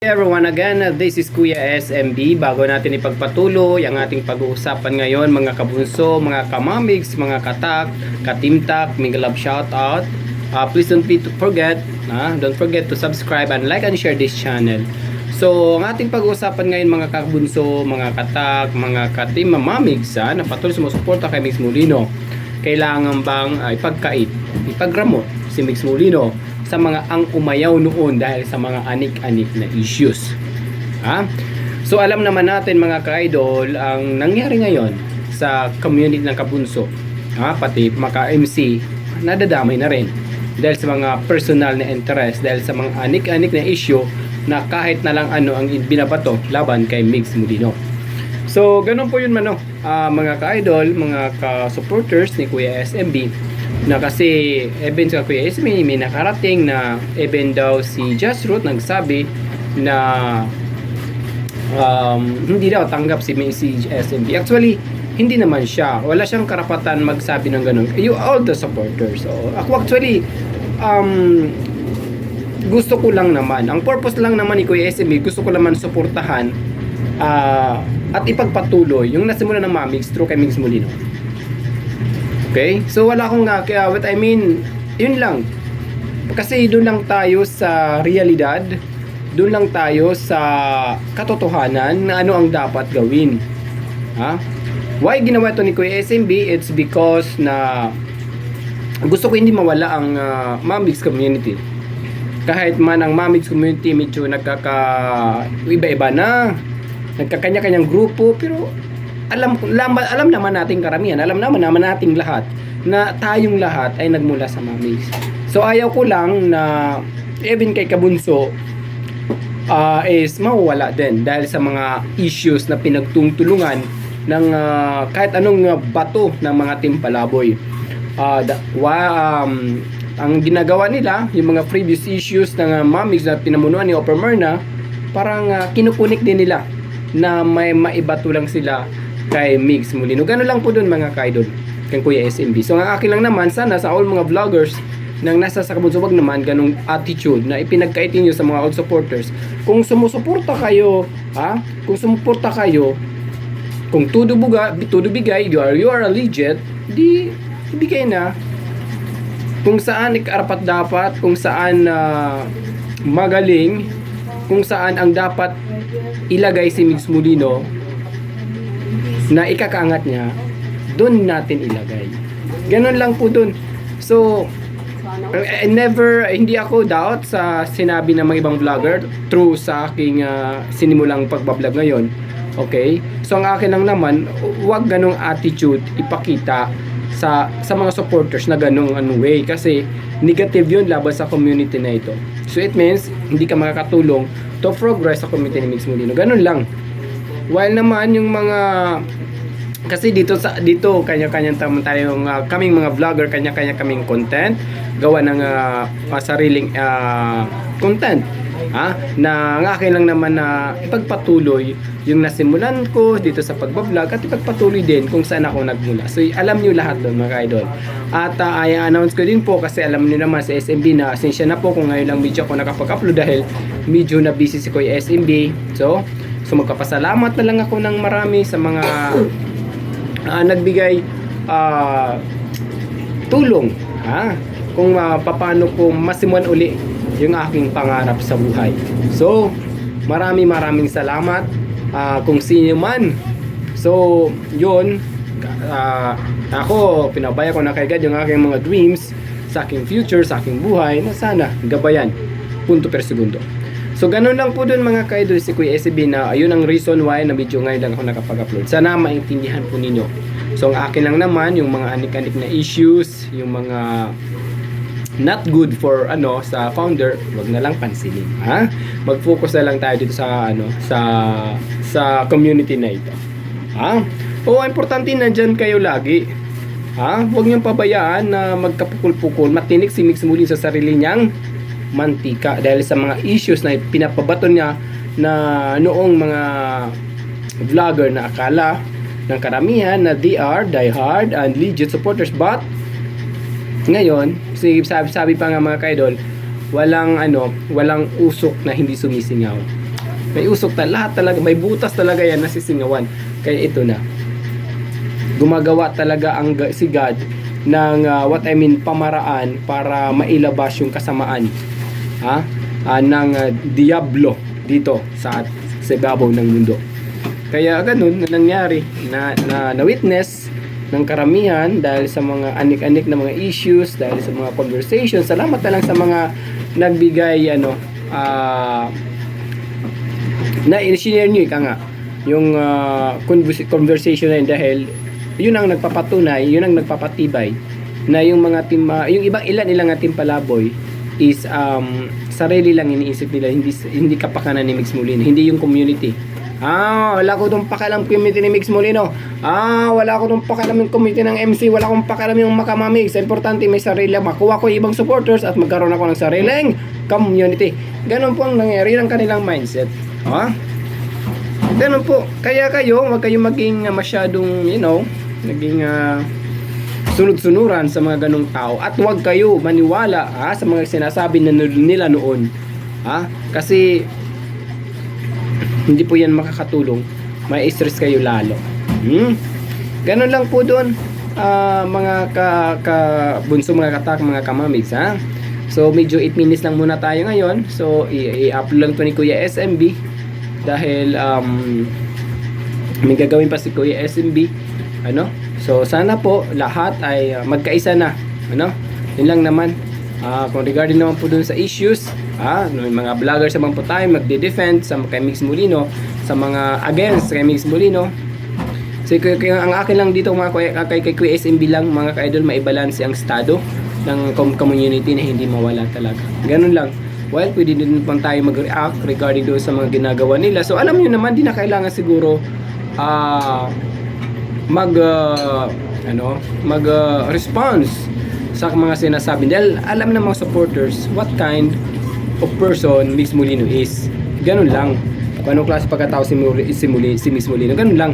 Hey everyone, again, uh, this is Kuya SMB. Bago natin ipagpatuloy ang ating pag-uusapan ngayon, mga kabunso, mga kamamigs, mga katak, katimtak, mga love shoutout. Uh, please don't forget, ah, don't forget to subscribe and like and share this channel. So, ang ating pag-uusapan ngayon mga kabunso, mga katak, mga katim, mamigs, ah, na patuloy sumusuporta kay Mix Molino. Kailangan bang uh, ipagkait, ipagramot si Mix Molino sa mga ang umayaw noon dahil sa mga anik-anik na issues. Ha? So alam naman natin mga ka-idol ang nangyari ngayon sa community ng Kabunso. Ha? Pati mga MC nadadamay na rin dahil sa mga personal na interest dahil sa mga anik-anik na issue na kahit na lang ano ang binabato laban kay Mix Mulino. So, ganun po yun mano. Ah, mga ka-idol, mga ka-supporters ni Kuya SMB na kasi even sa Kuya SMB may nakarating na even daw si Just Root nagsabi na um, hindi daw tanggap si si SMB. Actually, hindi naman siya. Wala siyang karapatan magsabi ng ganun. You all the supporters. So, ako actually, um, gusto ko lang naman. Ang purpose lang naman ni Kuya SMB, gusto ko naman suportahan ah, at ipagpatuloy yung nasimula ng Mamix through kay Mix Molino. Okay? So wala akong nga, kaya what I mean, yun lang. Kasi doon lang tayo sa realidad, doon lang tayo sa katotohanan na ano ang dapat gawin. Ha? Why ginawa ito ni Kuya SMB? It's because na gusto ko hindi mawala ang uh, Mamix community. Kahit man ang Mamix community medyo nagkaka iba-iba na, nagkakanya-kanyang grupo, pero alam alam, alam naman nating karamihan, alam naman naman nating lahat na tayong lahat ay nagmula sa Mamix. So ayaw ko lang na even kay Kabunso uh, is mawawala din dahil sa mga issues na pinagtutulungan ng uh, kahit anong bato ng mga timpalaboy. Uh, da, wa, um, ang ginagawa nila, yung mga previous issues ng uh, Mamix na pinamunuan ni Oper Myrna, parang uh, kinukunik din nila na may maibato lang sila kay Migs Molino. Gano'n lang po dun mga kaidol kay Kuya SMB. So ang akin lang naman, sana sa all mga vloggers nang nasa sa kabunso wag naman ganong attitude na ipinagkaitin nyo sa mga old supporters. Kung sumusuporta kayo, ha? Kung sumuporta kayo, kung tudo buga, tudo bigay, you are, you are a legit, di ibigay na. Kung saan ikarapat dapat, kung saan uh, magaling, kung saan ang dapat ilagay si Migs Molino na ikakaangat niya, doon natin ilagay. Ganon lang po doon. So, I never, hindi ako doubt sa sinabi ng mga ibang vlogger through sa aking uh, sinimulang pagbablog ngayon. Okay? So, ang akin lang naman, wag ganong attitude ipakita sa sa mga supporters na ganong ano way kasi negative yun laban sa community na ito. So, it means, hindi ka makakatulong to progress sa community ni Mix Molino. Ganon lang. While naman yung mga kasi dito sa dito kanya-kanya taman tayong uh, kaming mga vlogger kanya-kanya kaming content. Gawa ng uh, uh, sariling uh, content ha? Na ang akin lang naman na ipagpatuloy yung nasimulan ko dito sa pagbablog at ipagpatuloy din kung saan ako nagmula. So alam niyo lahat doon mga idol. At uh, ay announce ko din po kasi alam niyo naman sa SMB na asensya na po kung ngayon lang video ako nakapag-upload dahil medyo na busy si Kuya SMB so so magpapasalamat na lang ako ng marami sa mga uh, nagbigay uh, tulong ha kung uh, paano ko masimulan uli yung aking pangarap sa buhay. So, marami maraming salamat uh, kung sino man. So, yun uh, ako pinabaya ko na kay God yung aking mga dreams sa aking future, sa aking buhay na sana gabayan punto per segundo. So ganun lang po dun mga kaidol si Kuya SB na ayun ang reason why na video ngayon lang ako nakapag-upload. Sana maintindihan po ninyo. So ang akin lang naman yung mga anik-anik na issues, yung mga not good for ano sa founder, wag na lang pansinin, ha? Mag-focus na lang tayo dito sa ano sa sa community na ito. Ha? O importante na diyan kayo lagi. Ha? Huwag niyong pabayaan na magkapukul-pukul, matinik si Mix muli sa sarili niyang mantika dahil sa mga issues na pinapabato niya na noong mga vlogger na akala ng karamihan na they are diehard and legit supporters but ngayon sabi, sabi pa nga mga kaidol walang ano walang usok na hindi sumisingaw May usok ta lahat talaga, may butas talaga yan na sisingawan. Kaya ito na. Gumagawa talaga ang si God ng ah, what I mean pamaraan para mailabas yung kasamaan ha Ah, ng ah, diablo dito sa sa ibabaw ng mundo. Kaya ganun na nangyari na na, na witness ng karamihan dahil sa mga anik-anik na mga issues, dahil sa mga conversations. Salamat na lang sa mga nagbigay ano ah na i-share nyo ika nga yung convers- conversation na yun dahil yun ang nagpapatunay, yun ang nagpapatibay na yung mga team, ah, yung ibang ilan ilang nga team palaboy is um, sarili lang iniisip nila hindi hindi kapakanan ni Mix Molino hindi yung community. Ah wala ko tong pakialam community ni Mix Molino ah wala ko tong pakialam yung community ng MC wala akong pakialam yung makamamix importante may sarili makuha ko ibang supporters at magkaroon ako ng sariling community. Ganun po ang nangyari. Ng kanilang mindset. Ha? Ganun po. Kaya kayo wag kayong maging ah, masyadong you know naging ah, sunod-sunuran sa mga ganong tao. At huwag kayo maniwala ha, sa mga sinasabi na nil- nila noon ha? Kasi hindi po yan makakatulong. May stress kayo lalo. Hmm? ganon lang po doon ah, mga ka, ka bunso mga katak mga kamamigs ha? So medyo 8 minutes lang muna tayo ngayon. So i-upload lang to ni Kuya SMB dahil um, may gagawin pa si Kuya SMB ano so sana po lahat ay uh, magkaisa na ano yun lang naman Ah, kung regarding naman po dun sa issues ah, mga vloggers naman po tayo magde-defend sa kay Mix Molino sa mga against kay Mix Molino So, ang akin lang dito mga kay, kay, kay Kuya SMB lang mga ka-idol maibalanse ang estado ng com- community na hindi mawala talaga. Ganun lang. Well, pwede din pang tayo mag-react regarding doon sa mga ginagawa nila. So, alam niyo naman, di na kailangan siguro ah mag ah, ano, mag ah, response sa mga sinasabi dahil alam ng mga supporters what kind of person Miss Molino is. Ganun lang. Kung anong klase pagkatao si, Muli, si, si Miss Molino. Ganun lang.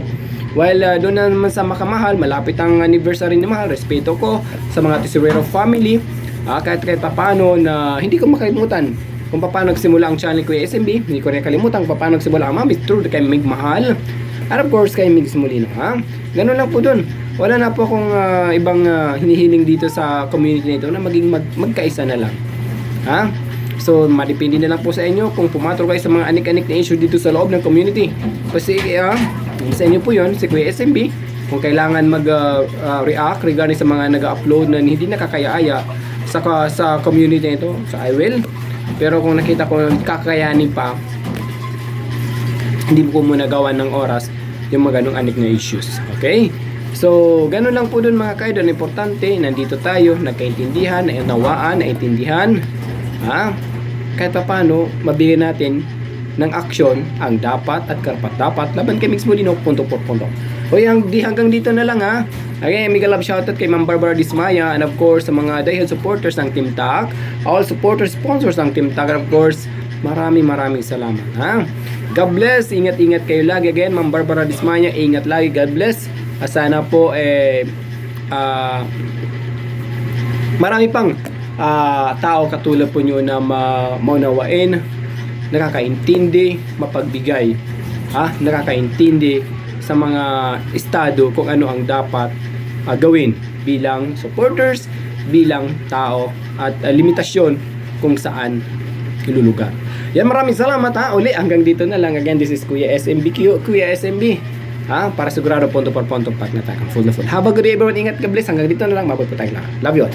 While uh, doon na naman sa Makamahal, malapit ang anniversary ni Mahal, respeto ko sa mga Tesorero family, ah, kahit kahit paano na hindi ko makalimutan kung paano nagsimula ang channel ko SMB, hindi ko rin kalimutan kung paano nagsimula ang Mami True kay Mig Mahal, at of course kay Mig Molino, ha? Ganun lang po doon. Wala na po akong ah, ibang ah, hinihiling dito sa community nito na maging mag, magkaisa na lang. Ha? So, madepende na lang po sa inyo kung pumatro kayo sa mga anik-anik na issue dito sa loob ng community. Kasi, ah, sa inyo po yon si Kuya SMB. Kung kailangan mag-react regarding sa mga nag-upload na hindi nakakaya-aya sa, sa community nito, so I will. Pero kung nakita ko kakayanin pa, hindi ko muna gawa ng oras yung mga ganong anik na issues. Okay? So, ganun lang po dun mga kaidol. Importante, nandito tayo, nagkaintindihan, naunawaan, naintindihan. Ha? Kahit pa paano, mabigyan natin ng aksyon ang dapat at karapat dapat laban kay Mix Molino punto por punto. Hoy, ang di hanggang dito na lang ha. Again, mega love shoutout kay Ma'am Barbara Dismaya and of course sa mga diehard supporters ng Team TAC, all supporters sponsors ng Team TAC and of course, maraming maraming salamat ha. God bless, ingat-ingat kayo lagi again, Ma'am Barbara Dismaya, ingat lagi, God bless. Sana po eh ah, marami pang ah, tao katulad po nyo na ma- maunawain, nakakaintindi, mapagbigay, ha? nakakaintindi sa mga estado kung ano ang dapat ah, gawin bilang supporters, bilang tao at ah, limitasyon kung saan ilulugar. Yan maraming salamat ha. Uli hanggang dito na lang. Again, this is Kuya SMB. Q- Kuya SMB. Ha? Para sigurado ponto por ponto pag natakang full na full. Have a good day everyone. Ingat ka bless. Hanggang dito na lang. Mabot po tayong lahat. Love you all.